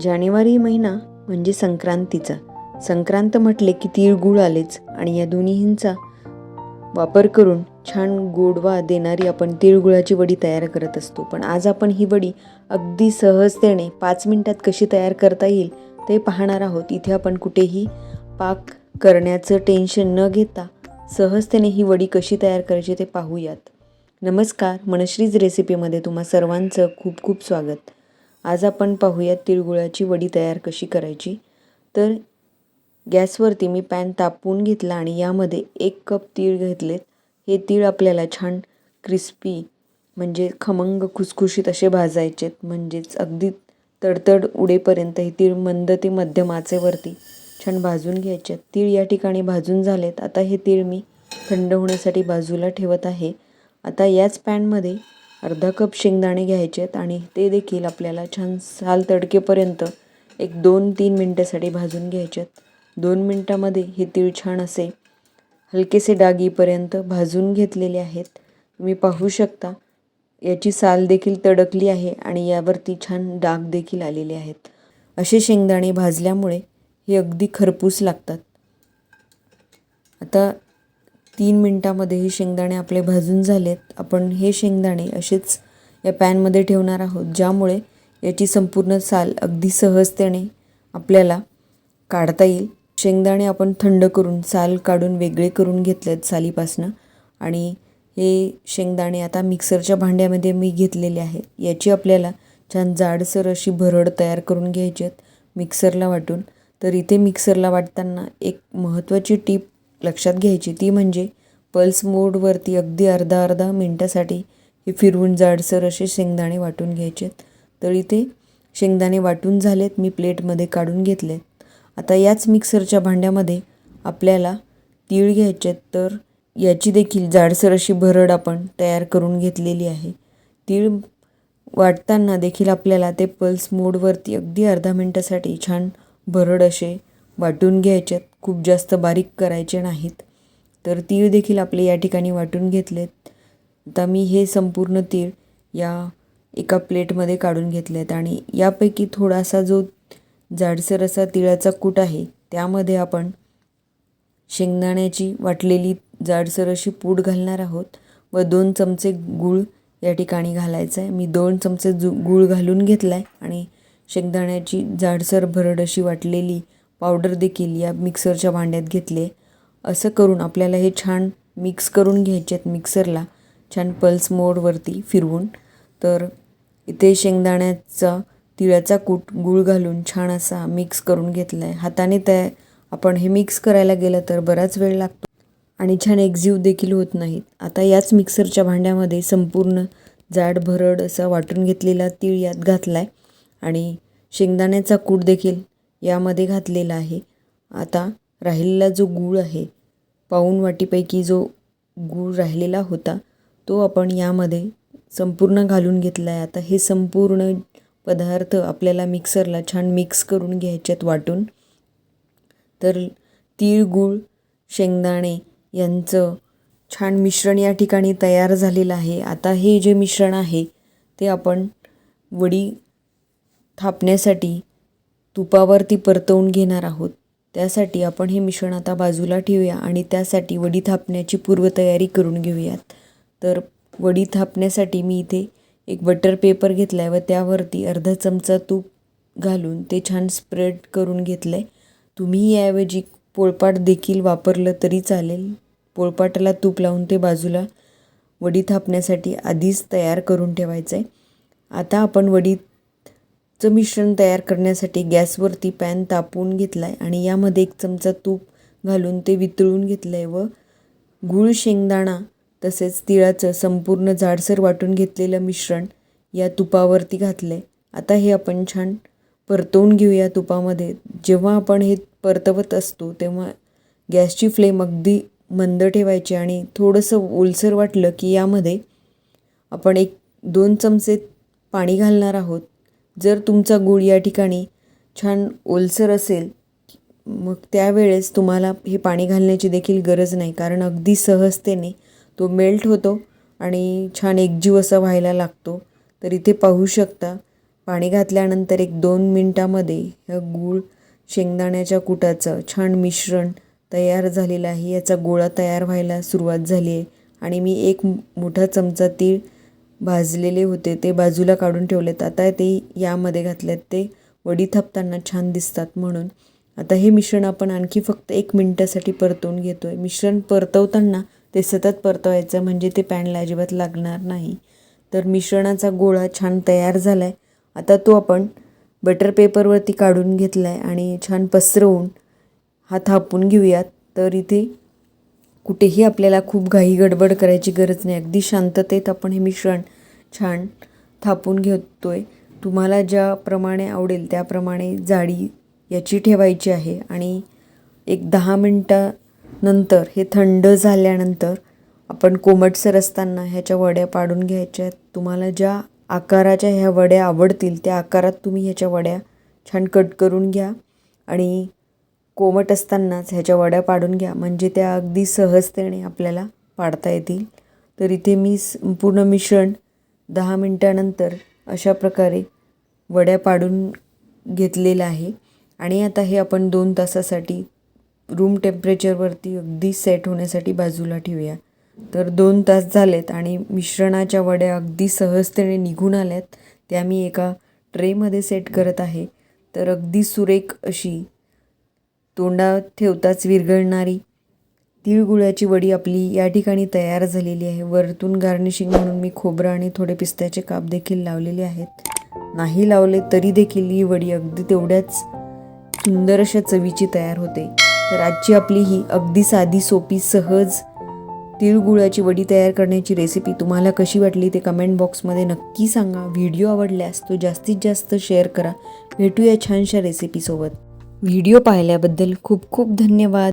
जानेवारी महिना म्हणजे संक्रांतीचा. संक्रांत म्हटले की तिळगुळ आलेच आणि या दोन्हींचा वापर करून छान गोडवा देणारी आपण तिळगुळाची वडी तयार करत असतो. पण आज आपण ही वडी अगदी सहजतेने पाच मिनटात कशी तयार करता येईल ते पाहणार आहोत. इथे आपण कुठेही पाक करण्याचं टेन्शन न घेता सहजतेने ही वडी कशी तयार करायची ते पाहूयात. नमस्कार मनश्रीज रेसिपीमध्ये तुम्हा सर्वांचं खूप खूप स्वागत. आज आपण पाहूया तिळगुळाची वडी तयार कशी करायची? तर गॅसवरती मी पॅन तापवून घेतला आणि यामध्ये एक कप तीळ घेतलेत. हे तीळ आपल्याला छान क्रिस्पी म्हणजे खमंग खुसखुशीत असे भाजायचेत म्हणजेच अगदी तडतड उडेपर्यंत हे तीळ मंद ते मध्यम आचेवरती छान भाजून घ्यायचे तीळ या ठिकाणी भाजून झालेत. आता हे तीळ मी थंड होण्यासाठी बाजूला ठेवत आहे. आता याच पॅनमध्ये अर्धा कप शेंगदाणे घ्यायचे आहेत आणि ते देखील आपल्याला छान साल तडकेपर्यंत एक दोन तीन मिनटासाठी भाजून घ्यायचे आहेत दोन मिनटामध्ये हे तीळ छान असे हलकेसे डाग भाजून घेतलेले आहेत. तुम्ही पाहू शकता याची साल देखील तडकली आहे आणि यावरती छान डाग देखील आलेले आहेत. असे शेंगदाणे भाजल्यामुळे हे अगदी खरपूस लागतात. आता तीन मिनटामध्ये हे शेंगदाणे आपले भाजून झालेत. आपण हे शेंगदाणे असेच या पॅनमध्ये ठेवणार आहोत ज्यामुळे याची संपूर्ण साल अगदी सहजतेने आपल्याला काढता येईल. शेंगदाणे आपण थंड करून साल काढून वेगळे करून घेतलेत सालीपासनं. आणि हे शेंगदाणे आता मिक्सरच्या भांड्यामध्ये मी घेतलेले आहेत. याची आपल्याला छान जाडसर अशी भरड तयार करून घ्यायची आहेत मिक्सरला वाटून. तर इथे मिक्सरला वाटताना एक महत्त्वाची टीप लक्षात घ्यायची ती म्हणजे पल्स मोडवरती अगदी अर्धा अर्धा मिनटासाठी हे फिरवून जाडसर असे शेंगदाणे वाटून घ्यायचे आहेत. तर इथे शेंगदाणे वाटून झालेत मी प्लेटमध्ये काढून घेतलेत. आता याच मिक्सरच्या भांड्यामध्ये आपल्याला तीळ घ्यायचे आहेत तर याची देखील जाडसर अशी भरड आपण तयार करून घेतलेली आहे. तीळ वाटताना देखील आपल्याला ते पल्स मोडवरती अगदी अर्धा मिनटासाठी छान भरड असे वाटून घ्यायचेत खूप जास्त बारीक करायचे नाहीत. तर तीळ देखील आपले या ठिकाणी वाटून घेतलेत. आता मी हे संपूर्ण तीळ या एका प्लेटमध्ये काढून घेतले आहेत आणि यापैकी थोडासा जो जाडसर असा तिळाचा कूट आहे त्यामध्ये आपण शेंगदाण्याची वाटलेली जाडसर अशी पूड घालणार आहोत व दोन चमचे गूळ या ठिकाणी घालायचं आहे मी दोन चमचे जु गूळ घालून घेतला आहे आणि शेंगदाण्याची जाडसर भरड अशी वाटलेली पावडर देखील या मिक्सरच्या भांड्यात घेतले. असं करून आपल्याला हे छान मिक्स करून घ्यायचे आहेत मिक्सरला. छान पल्स मोडवरती फिरवून. तर इथे शेंगदाण्याचा तिळाचा कूट गूळ घालून छान असा मिक्स करून घेतला आहे हाताने त्या आपण हे मिक्स करायला गेलं तर बराच वेळ लागतो. आणि छान एक्झिव देखील होत नाहीत. आता याच मिक्सरच्या भांड्यामध्ये संपूर्ण जाड भरड असा वाटून घेतलेला तीळ यात घातला आहे आणि शेंगदाण्याचा कूट देखील यामध्ये घातलेला आहे. आता राहिलेला जो गूळ आहे पाऊण वाटीपैकी जो गूळ राहिलेला होता तो आपण यामध्ये संपूर्ण घालून घेतला आहे आता हे संपूर्ण पदार्थ आपल्याला मिक्सरला छान मिक्स करून घ्यायच्यात वाटून. तर तीळ गूळ शेंगदाणे यांचं छान मिश्रण या ठिकाणी तयार झालेलं आहे. आता हे जे मिश्रण आहे ते आपण वडी थापण्यासाठी तुपावरती परतवून घेणार आहोत. त्यासाठी आपण हे मिश्रण आता बाजूला ठेवूया आणि त्यासाठी वडी थापण्याची पूर्वतयारी करून घेऊयात. तर वडी थापण्यासाठी मी इथे एक बटर पेपर घेतला आहे व त्यावरती अर्धा चमचा तूप घालून ते छान स्प्रेड करून घेतलं आहे तुम्ही याऐवजी पोळपाट देखील वापरलं तरी चालेल. पोळपाटाला तूप लावून ते बाजूला वडी थापण्यासाठी आधीच तयार करून ठेवायचं आहे आता आपण चं मिश्रण तयार करण्यासाठी गॅसवरती पॅन तापवून घेतला आहे आणि यामध्ये एक चमचा तूप घालून ते वितळून घेतलं आहे व गूळ शेंगदाणा तसेच तिळाचं संपूर्ण जाडसर वाटून घेतलेलं मिश्रण या तुपावरती घातलं आहे आता हे आपण छान परतवून घेऊया तुपामध्ये. जेव्हा आपण हे परतवत असतो तेव्हा गॅसची फ्लेम अगदी मंद ठेवायची आणि थोडंसं ओलसर वाटलं की यामध्ये आपण एक दोन चमचे पाणी घालणार आहोत. जर तुमचा गूळ या ठिकाणी छान ओलसर असेल मग त्यावेळेस तुम्हाला हे पाणी घालण्याची देखील गरज नाही. कारण अगदी सहजतेने तो मेल्ट होतो आणि छान एकजीव असा व्हायला लागतो. तर इथे पाहू शकता पाणी घातल्यानंतर एक दोन मिनटामध्ये ह्या गूळ शेंगदाण्याच्या कुटाचं छान मिश्रण तयार झालेलं आहे. याचा गोळा तयार व्हायला सुरुवात झाली आहे. आणि मी एक मोठा चमचा तीळ भाजलेले होते ते बाजूला काढून ठेवलेत. आता ते यामध्ये घातलेत ते वडी थापताना छान दिसतात म्हणून. आता हे मिश्रण आपण आणखी फक्त एक मिनटासाठी परतवून घेतो आहे मिश्रण परतवताना ते सतत परतवायचं म्हणजे ते पॅनला अजिबात लागणार नाही. तर मिश्रणाचा गोळा छान तयार झाला आहे आता तो आपण बटर पेपरवरती काढून घेतला आहे आणि छान पसरवून हा थापून घेऊयात. तर इथे कुठेही आपल्याला खूप घाई गडबड करायची गरज नाही. अगदी शांततेत आपण हे मिश्रण छान थापून घेतो आहे तुम्हाला ज्याप्रमाणे आवडेल त्याप्रमाणे जाडी याची ठेवायची आहे. आणि एक दहा मिनटानंतर हे थंड झाल्यानंतर आपण कोमटसर असताना ह्याच्या वड्या पाडून घ्यायच्या. आहेत तुम्हाला ज्या आकाराच्या ह्या वड्या आवडतील त्या आकारात तुम्ही ह्याच्या वड्या छान कट करून घ्या. आणि कोमट असतानाच ह्याच्या वड्या पाडून घ्या. म्हणजे त्या अगदी सहजतेने आपल्याला पाडता येतील. तर इथे मी पूर्ण मिश्रण दहा मिनटानंतर अशा प्रकारे वड्या पाडून घेतलेलं आहे. आणि आता हे आपण दोन तासासाठी रूम टेम्परेचरवरती अगदी सेट होण्यासाठी बाजूला ठेवूया. तर दोन तास झालेत आणि मिश्रणाच्या वड्या अगदी सहजतेने निघून आल्यात. त्या मी एका ट्रेमध्ये सेट करत आहे. तर अगदी सुरेख अशी तोंडात ठेवताच विरघळणारी तिळगुळाची वडी आपली या ठिकाणी तयार झालेली आहे. वरतून गार्निशिंग म्हणून मी खोबरं आणि थोडे पिस्त्याचे काप देखील लावलेले आहेत. नाही लावले तरी देखील ही वडी अगदी तेवढ्याच सुंदर अशा चवीची तयार होते. तर आजची आपली ही अगदी साधी सोपी सहज तिळगुळाची वडी तयार करण्याची रेसिपी तुम्हाला कशी वाटली ते कमेंट बॉक्समध्ये नक्की सांगा. व्हिडिओ आवडल्यास तो जास्तीत जास्त शेअर करा. भेटूया छानशा रेसिपीसोबत व्हिडिओ पाहिल्याबद्दल खूप खूप धन्यवाद.